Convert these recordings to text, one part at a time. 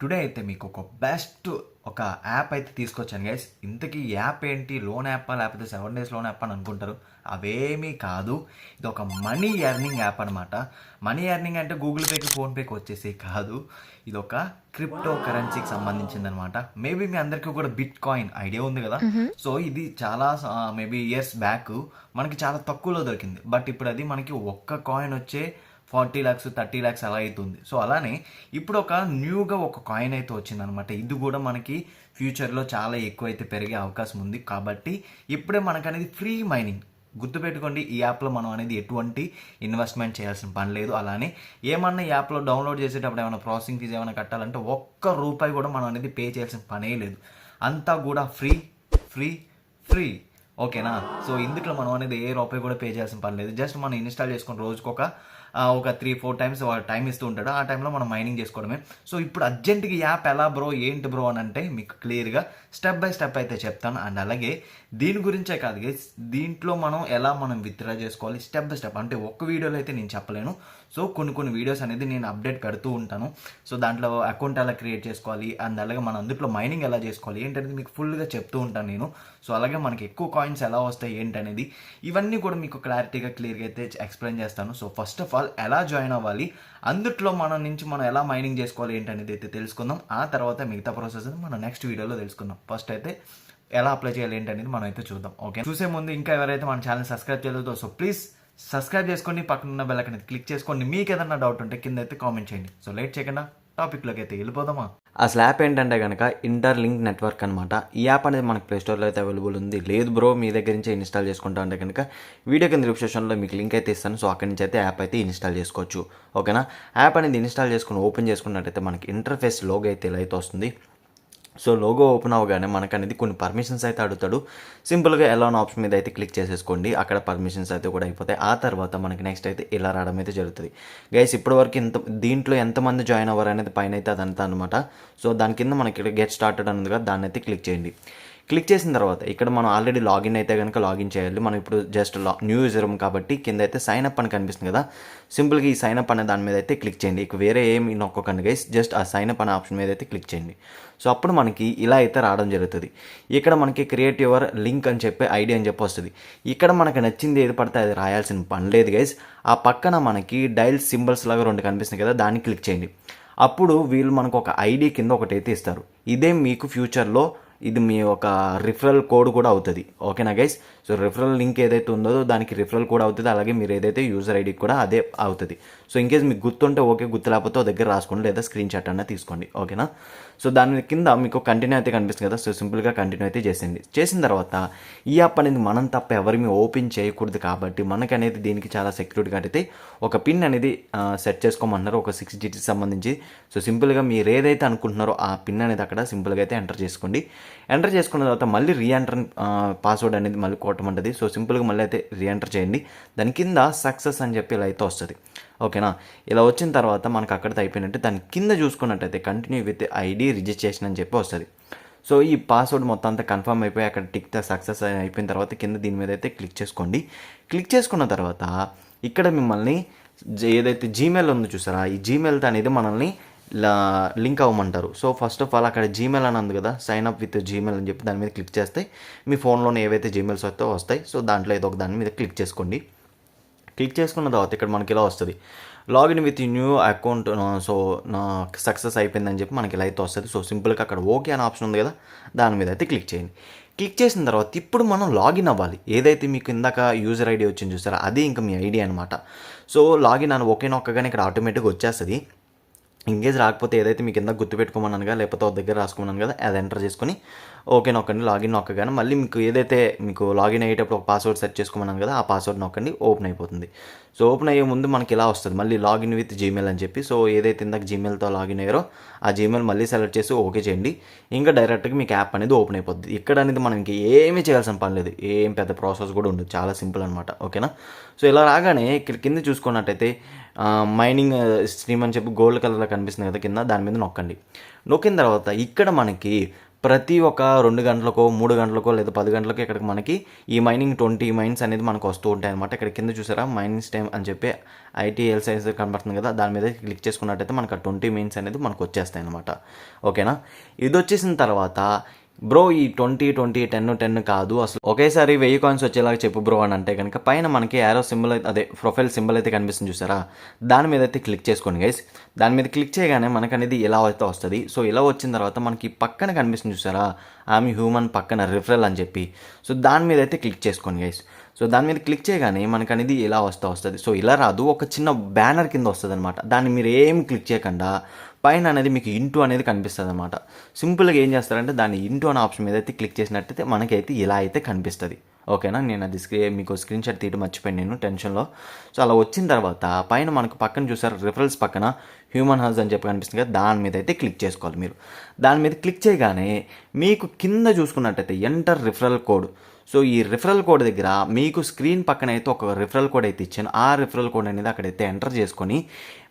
Today అయితే మీకు ఒక బెస్ట్ ఒక యాప్ అయితే తీసుకొచ్చాను గైస్ ఇంతకీ యాప్ ఏంటి? Loan app? లేకపోతే సెవెన్ డేస్ లోన్ యాప్ అని అనుకుంటారు. అవేమీ కాదు. ఇది ఒక మనీ ఎర్నింగ్ యాప్ అనమాట మనీ ఎర్నింగ్ అంటే గూగుల్ పేకి ఫోన్పేకి వచ్చేసి కాదు. ఇది ఒక క్రిప్టో కరెన్సీకి సంబంధించింది అనమాట మేబీ మీ అందరికీ కూడా బిట్ కాయిన్ ఐడియా ఉంది కదా? సో ఇది చాలా మేబీ ఇయర్స్ బ్యాక్ మనకి చాలా తక్కువలో దొరికింది. బట్ ఇప్పుడు అది మనకి ఒక్క కాయిన్ వచ్చే ఫార్టీ ల్యాక్స్ థర్టీ ల్యాక్స్ అలా అవుతుంది సో అలానే ఇప్పుడు ఒక న్యూగా ఒక కాయిన్ అయితే వచ్చిందనమాట. ఇది కూడా మనకి ఫ్యూచర్లో చాలా ఎక్కువ అయితే పెరిగే అవకాశం ఉంది. కాబట్టి ఇప్పుడే మనకు అనేది ఫ్రీ మైనింగ్ గుర్తుపెట్టుకోండి ఈ యాప్లో మనం అనేది ఎటువంటి ఇన్వెస్ట్మెంట్ చేయాల్సిన పని లేదు. అలానే ఏమన్నా ఈ యాప్లో డౌన్లోడ్ చేసేటప్పుడు ఏమైనా ప్రాసెసింగ్ ఫీజు ఏమైనా కట్టాలంటే ఒక్క రూపాయి కూడా మనం అనేది పే చేయాల్సిన పనే లేదు. అంతా కూడా ఫ్రీ ఫ్రీ ఫ్రీ ఓకేనా? సో ఇందులో మనం అనేది ఏ రూపాయి కూడా పే చేయాల్సిన పని లేదు. జస్ట్ మనం ఇన్స్టాల్ చేసుకుని రోజుకి ఒక ఒక త్రీ ఫోర్ టైమ్స్ టైం ఇస్తూ ఉంటాడు. ఆ టైంలో మనం మైనింగ్ చేసుకోవడమే. సో ఇప్పుడు అర్జెంట్గా యాప్ ఎలా బ్రో ఏంటి బ్రో అని అంటే మీకు క్లియర్గా స్టెప్ బై స్టెప్ అయితే చెప్తాను. అండ్ అలాగే దీని గురించే కాదు దీంట్లో మనం ఎలా మనం విత్డ్రా చేసుకోవాలి స్టెప్ బై స్టెప్ అంటే ఒక్క వీడియోలో అయితే నేను చెప్పలేను. సో కొన్ని కొన్ని వీడియోస్ అనేది నేను అప్డేట్ పెడుతూ ఉంటాను. సో దాంట్లో అకౌంట్ ఎలా క్రియేట్ చేసుకోవాలి? అండ్ అలాగే మనం అందులో మైనింగ్ ఎలా చేసుకోవాలి? ఏంటనేది మీకు ఫుల్గా చెప్తూ ఉంటాను నేను. సో అలాగే మనకి ఎక్కువ పాయింట్స్ ఎలా వస్తాయి ఏంటనేది ఇవన్నీ కూడా మీకు క్లారిటీగా క్లియర్గా అయితే ఎక్స్ప్లెయిన్ చేస్తాను. సో ఫస్ట్ ఆఫ్ ఆల్ ఎలా జాయిన్ అవ్వాలి అందుట్లో మనం నుంచి మనం ఎలా మైనింగ్ చేసుకోవాలి ఏంటనేది అయితే తెలుసుకుందాం. ఆ తర్వాత మిగతా ప్రాసెస్ మనం నెక్స్ట్ వీడియోలో తెలుసుకుందాం. ఫస్ట్ అయితే ఎలా అప్లై చేయాలి ఏంటనేది మనం అయితే చూద్దాం. ఓకే? చూసే ముందు ఇంకా ఎవరైతే మన ఛానల్ సబ్స్క్రైబ్ చేయలేదో సో ప్లీజ్ సబ్స్క్రైబ్ చేసుకోండి పక్కన ఉన్న బెల్ క్లిక్ చేసుకోండి. మీకు ఏదైనా డౌట్ ఉంటే కింద అయితే కామెంట్ చేయండి. సో లేట్ చేయకుండా టాపిక్లోకి అయితే వెళ్ళిపోదామా? ఆ స్లాప్ ఏంటంటే కనుక ఇంటర్ లింక్ నెట్వర్క్ అనమాట ఈ యాప్ అనేది మనకి ప్లే స్టోర్లో అయితే అవైలబుల్ ఉంది. లేదు బ్రో మీ దగ్గర నుంచి ఇన్స్టాల్ చేసుకుంటా అంటే కనుక వీడియో కింద డిస్క్రిప్షన్లో మీకు లింక్ అయితే ఇస్తాను. సో అక్కడి నుంచి అయితే యాప్ అయితే ఇన్స్టాల్ చేసుకోవచ్చు. ఓకేనా? యాప్ అనేది ఇన్స్టాల్ చేసుకుని ఓపెన్ చేసుకున్నట్టయితే మనకి ఇంటర్ఫేస్ లోగో అయితే ఇలా అయితే వస్తుంది. సో లోగో ఓపెన్ అవ్వగానే మనకు అనేది కొన్ని పర్మిషన్స్ అయితే అడుగుతాడు. సింపుల్గా ఎలా ఆప్షన్ మీద అయితే క్లిక్ చేసేసుకోండి. అక్కడ పర్మిషన్స్ అయితే కూడా అయిపోతాయి. ఆ తర్వాత మనకి నెక్స్ట్ అయితే ఇలా రావడం అయితే జరుగుతుంది. గైస్ ఇప్పటివరకు ఇంత దీంట్లో ఎంతమంది జాయిన్ అవ్వరు అనేది పైన అయితే అదంతా అనమాట సో దాని కింద మనకి ఇక్కడ గెట్ స్టార్టెడ్ అనేది దాన్ని అయితే క్లిక్ చేయండి. క్లిక్ చేసిన తర్వాత ఇక్కడ మనం ఆల్రెడీ లాగిన్ అయితే కనుక లాగిన్ చేయాలి. మనం ఇప్పుడు జస్ట్ లా న్యూ యూజర్ కాబట్టి కింద అయితే సైన్ అప్ అని కనిపిస్తుంది కదా. సింపుల్గా ఈ సైన్ అప్ అనే దాని మీద అయితే క్లిక్ చేయండి. ఇక వేరే ఏమి నొక్కకండి గైస్ జస్ట్ ఆ సైన్ అప్ అనే ఆప్షన్ మీద అయితే క్లిక్ చేయండి. సో అప్పుడు మనకి ఇలా అయితే రావడం జరుగుతుంది. ఇక్కడ మనకి క్రియేట్ యువర్ లింక్ అని చెప్పి ఐడి అని చెప్పి వస్తుంది. ఇక్కడ మనకి నచ్చింది ఏది పడితే అది రాయాల్సిన పని లేదు గైస్ ఆ పక్కన మనకి డైల్ సింబల్స్ లాగా రెండు కనిపిస్తుంది కదా దాన్ని క్లిక్ చేయండి. అప్పుడు వీళ్ళు మనకు ఒక ఐడి కింద ఒకటి అయితే ఇస్తారు. ఇదే మీకు ఫ్యూచర్లో ఇది మీ ఒక రిఫరల్ కోడ్ కూడా అవుతుంది. ఓకేనా గైస్ సో రిఫరల్ లింక్ ఏదైతే ఉందో దానికి రిఫరల్ కోడ్ అవుతుంది. అలాగే మీరు ఏదైతే యూజర్ ఐడి కూడా అదే అవుతుంది. సో ఇన్ కేస్ మీకు గుర్తుంటే ఓకే గుర్తు లేకపోతే దగ్గర రాసుకోండి లేదా స్క్రీన్ షాట్ అన్న తీసుకోండి. ఓకేనా? సో దాని కింద మీకు కంటిన్యూ అయితే కనిపిస్తుంది కదా. సో సింపుల్గా కంటిన్యూ అయితే చేసేయండి చేసిన తర్వాత ఈ యాప్ అనేది మనం తప్ప ఎవరి మీ ఓపెన్ చేయకూడదు కాబట్టి మనకి అనేది దీనికి చాలా సెక్యూరిటీ అయితే ఒక పిన్ అనేది సెట్ చేసుకోమన్నారు. ఒక సిక్స్ డిజిట్స్ సంబంధించి. సో సింపుల్గా మీరు ఏదైతే అనుకుంటున్నారో ఆ పిన్ అనేది అక్కడ సింపుల్గా అయితే ఎంటర్ చేసుకోండి. ఎంటర్ చేసుకున్న తర్వాత మళ్ళీ రీఎంటర్ పాస్వర్డ్ అనేది మళ్ళీ కొట్టమంటుంది. సో సింపుల్గా మళ్ళీ అయితే రీఎంటర్ చేయండి. దాని కింద సక్సెస్ అని చెప్పి ఇలా అయితే వస్తుంది. ఓకేనా? ఇలా వచ్చిన తర్వాత మనకు అక్కడితో అయిపోయినట్టు దాని కింద చూసుకున్నట్టయితే కంటిన్యూ విత్ ఐడి రిజిస్ట్రేషన్ అని చెప్పి వస్తుంది. సో ఈ పాస్వర్డ్ మొత్తం అంతా కన్ఫర్మ్ అయిపోయి అక్కడ టిక్ సక్సెస్ అయిపోయిన తర్వాత కింద దీని మీద అయితే క్లిక్ చేసుకోండి. క్లిక్ చేసుకున్న తర్వాత ఇక్కడ మిమ్మల్ని ఏదైతే జీమెయిల్ ఉందో చూసారా? ఈ జీమెయిల్ అనేది మనల్ని లింక్ అవ్వమంటారు. సో ఫస్ట్ ఆఫ్ ఆల్ అక్కడ జీమెయిల్ అని ఉంది కదా సైన్ అప్ విత్ జీమెయిల్ అని చెప్పి దాని మీద క్లిక్ చేస్తే మీ ఫోన్లోనే ఏవైతే జీమెయిల్స్ వస్తాయో వస్తాయి. సో దాంట్లో ఏదో ఒక దాని మీద క్లిక్ చేసుకోండి. క్లిక్ చేసుకున్న తర్వాత ఇక్కడ మనకి ఇలా వస్తుంది. Login with new account so నా సక్సెస్ అయిపోయిందని చెప్పి మనకి ఇలా అయితే వస్తుంది. సో సింపుల్గా అక్కడ ఓకే అనే ఆప్షన్ ఉంది కదా దాని మీద అయితే క్లిక్ చేయండి. క్లిక్ చేసిన తర్వాత ఇప్పుడు మనం లాగిన్ అవ్వాలి. ఏదైతే మీకు ఇందాక యూజర్ ఐడి వచ్చింది చూసారా అది ఇంకా మీ ఐడి అనమాట సో లాగిన్ అని ఓకే నొక్కగానే ఇక్కడ ఆటోమేటిక్గా వచ్చేస్తుంది. ఇంకేజ్ రాకపోతే ఏదైతే మీకు కింద గుర్తుపెట్టుకోమన్నాను కదా లేకపోతే ఒక దగ్గర రాసుకోమన్నాను కదా అది ఎంటర్ చేసుకొని ఓకే నొక్కండి లాగిన్ నొక్కగానే మళ్ళీ మీకు ఏదైతే మీకు లాగిన్ అయ్యేటప్పుడు ఒక పాస్వర్డ్ సెట్ చేసుకోమన్నాను కదా ఆ పాస్వర్డ్ నొక్కండి ఓపెన్ అయిపోతుంది. సో ఓపెన్ అయ్యే ముందు మనకి ఇలా వస్తుంది. మళ్ళీ లాగిన్ విత్ జీమెయిల్ అని చెప్పి సో ఏదైతే ఇందాక జీమెయిల్తో లాగిన్ అయ్యారో ఆ జీమెయిల్ మళ్ళీ సెలెక్ట్ చేసి ఓకే చేయండి. ఇంకా డైరెక్ట్గా మీకు యాప్ అనేది ఓపెన్ అయిపోద్ది. ఇక్కడ అనేది మనం ఇంకా ఏమీ చేయాల్సిన పని లేదు. ఏం పెద్ద ప్రాసెస్ కూడా ఉండదు. చాలా సింపుల్ అనమాట ఓకేనా సో ఇలా రాగానే ఇక్కడ కింద చూసుకున్నట్టయితే మైనింగ్ స్ట్రీమ్ అని చెప్పి గోల్డ్ కలర్లో కనిపిస్తుంది కదా కింద దాని మీద నొక్కండి. నొక్కిన తర్వాత ఇక్కడ మనకి ప్రతి ఒక రెండు గంటలకో మూడు గంటలకో లేదా పది గంటలకో ఇక్కడికి మనకి ఈ మైనింగ్ ట్వంటీ మైన్స్ అనేది మనకు వస్తూ ఉంటాయి అనమాట ఇక్కడ కింద చూసారా? మైనింగ్ టైం అని చెప్పి ఐటీఎల్ సైజ్ కనబడుతుంది కదా దాని మీద క్లిక్ చేసుకున్నట్టయితే మనకు ఆ ట్వంటీ మైన్స్ అనేది మనకు వచ్చేస్తాయి అనమాట ఓకేనా? ఇది వచ్చేసిన తర్వాత బ్రో ఈ ట్వంటీ ట్వంటీ టెన్ టెన్ కాదు అసలు ఒకేసారి వెయ్యి కాయిన్స్ వచ్చేలాగా చెప్పు బ్రో అని అంటే కనుక పైన మనకి యారో సింబల్ అయితే అదే ప్రొఫైల్ సింబల్ అయితే కనిపిస్తుంది చూసారా? దాని మీద అయితే క్లిక్ చేసుకోండి గైస్ దాని మీద క్లిక్ చేయగానే మనకు అనేది ఇలా అయితే వస్తుంది. సో ఇలా వచ్చిన తర్వాత మనకి పక్కన కనిపిస్తుంది చూసారా? ఆమె హ్యూమన్ పక్కన రిఫరల్ అని చెప్పి. సో దాని మీద అయితే క్లిక్ చేసుకోండి గైస్ సో దాని మీద క్లిక్ చేయగానే మనకు అనేది ఇలా వస్తూ వస్తుంది. సో ఇలా రాదు. ఒక చిన్న బ్యానర్ కింద వస్తుంది అనమాట దాన్ని మీరు ఏం క్లిక్ చేయకుండా పైన అనేది మీకు ఇంటూ అనేది కనిపిస్తుంది అనమాట సింపుల్గా ఏం చేస్తారంటే దాన్ని ఇంటూ అనే ఆప్షన్ మీద అయితే క్లిక్ చేసినట్టయితే మనకైతే ఇలా అయితే కనిపిస్తుంది. ఓకేనా నేను అది స్క్రీ మీకు స్క్రీన్ షాట్ తీయడం మర్చిపోయాను నేను టెన్షన్లో సో అలా వచ్చిన తర్వాత పైన మనకు పక్కన చూసారు రిఫరల్స్ పక్కన హ్యూమన్ హౌస్ అని చెప్పి కనిపిస్తుంది కదా దాని మీద అయితే క్లిక్ చేసుకోవాలి మీరు. దాని మీద క్లిక్ చేయగానే మీకు కింద చూసుకున్నట్టయితే ఎంటర్ రిఫరల్ కోడ్ సో ఈ రిఫరల్ కోడ్ దగ్గర మీకు స్క్రీన్ పక్కన అయితే ఒక రిఫరల్ కోడ్ అయితే ఇచ్చాను. ఆ రిఫరల్ కోడ్ అనేది అక్కడైతే ఎంటర్ చేసుకొని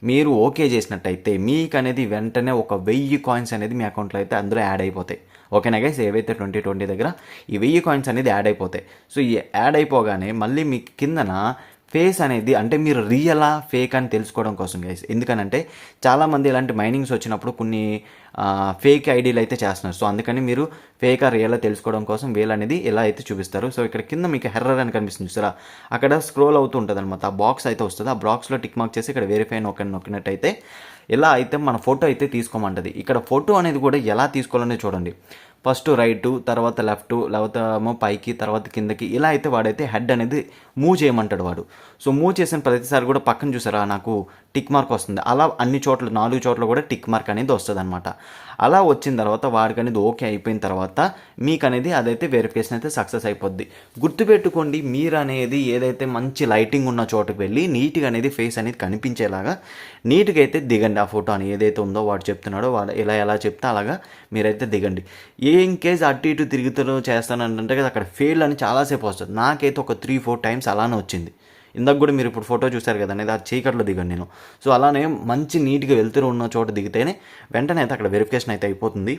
మీరు ఓకే చేసినట్టయితే మీకు అనేది వెంటనే ఒక వెయ్యి కాయిన్స్ అనేది మీ అకౌంట్లో అయితే అందులో యాడ్ అయిపోతాయి. ఓకేనా గైస్ ఏవైతే ట్వంటీ ట్వంటీ దగ్గర ఈ వెయ్యి కాయిన్స్ అనేది యాడ్ అయిపోతాయి. సో ఈ యాడ్ అయిపోగానే మళ్ళీ మీ కిందన ఫేస్ అనేది అంటే మీరు రియలా ఫేక్ అని తెలుసుకోవడం కోసం గైస్ ఎందుకనంటే చాలామంది ఇలాంటి మైనింగ్స్ వచ్చినప్పుడు కొన్ని ఫేక్ ఐడీలు అయితే చేస్తున్నారు. సో అందుకని మీరు ఫేక్ ఆ రియల్ తెలుసుకోవడం కోసం వీల్ అనేది ఎలా అయితే చూపిస్తారు. సో ఇక్కడ కింద మీకు హెర్రర్ అని కనిపిస్తుంది చూసారా? అక్కడ స్క్రోల్ అవుతూ ఉంటుంది అనమాట ఆ బాక్స్ అయితే వస్తుంది. ఆ బాక్స్లో టిక్ మార్క్ చేసి ఇక్కడ వెరిఫై నొక్కని నొక్కినట్టయితే ఎలా అయితే మన ఫోటో అయితే తీసుకోమంటది. ఇక్కడ ఫోటో అనేది కూడా ఎలా తీసుకోవాలనే చూడండి. ఫస్ట్ రైటు తర్వాత లెఫ్ట్ లేకపోతే ఏమో పైకి తర్వాత కిందకి ఇలా అయితే వాడైతే హెడ్ అనేది మూవ్ చేయమంటాడు వాడు. సో మూవ్ చేసిన ప్రతిసారి కూడా పక్కన చూసారా నాకు టిక్ మార్క్ వస్తుంది. అలా అన్ని చోట్ల నాలుగు చోట్ల కూడా టిక్ మార్క్ అనేది వస్తుంది అనమాట అలా వచ్చిన తర్వాత వాడికి అనేది ఓకే అయిపోయిన తర్వాత మీకు అనేది అదైతే వెరిఫికేషన్ అయితే సక్సెస్ అయిపోద్ది. గుర్తుపెట్టుకోండి మీరు అనేది ఏదైతే మంచి లైటింగ్ ఉన్న చోటుకు వెళ్ళి నీట్గా అనేది ఫేస్ అనేది కనిపించేలాగా నీట్గా అయితే దిగండి. ఆ ఫోటో అని ఏదైతే ఉందో వాడు చెప్తున్నాడో వాడు ఎలా ఎలా చెప్తే అలాగా మీరైతే దిగండి. ఏ ఇన్ కేస్ అటు ఇటు తిరుగుతూ చేస్తానంటే కదా అక్కడ ఫెయిల్ అని చాలాసేపు వస్తుంది. నాకైతే ఒక త్రీ ఫోర్ టైమ్స్ అలానే వచ్చింది. ఇందాక కూడా మీరు ఇప్పుడు ఫోటో చూశారు కదా అనేది ఆ చీకట్లో దిగాను నేను. సో అలానే మంచి నీట్గా వెళ్తూ ఉన్న చోట దిగితేనే వెంటనే అయితే అక్కడ వెరిఫికేషన్ అయితే అయిపోతుంది.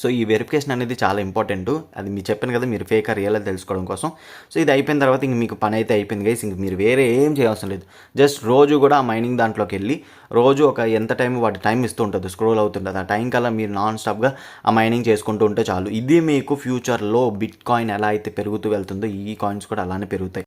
సో ఈ వెరిఫికేషన్ అనేది చాలా ఇంపార్టెంట్ అది మీరు చెప్పాను కదా మీరు ఫేక్ రియల్ అని తెలుసుకోవడం కోసం. సో ఇది అయిపోయిన తర్వాత ఇంక మీకు పని అయితే అయిపోయింది గైస్ ఇంక మీరు వేరే ఏం చేయాల్సిన లేదు. జస్ట్ రోజు కూడా ఆ మైనింగ్ దాంట్లోకి వెళ్ళి రోజు ఒక ఎంత టైం వాటి టైం ఇస్తూ ఉంటుంది స్క్రోల్ అవుతుంటుంది. ఆ టైం కల్లా మీరు నాన్ స్టాప్గా ఆ మైనింగ్ చేసుకుంటూ ఉంటే చాలు. ఇది మీకు ఫ్యూచర్లో బిట్ కాయిన్ ఎలా అయితే పెరుగుతూ వెళ్తుందో ఈ కాయిన్స్ కూడా అలానే పెరుగుతాయి.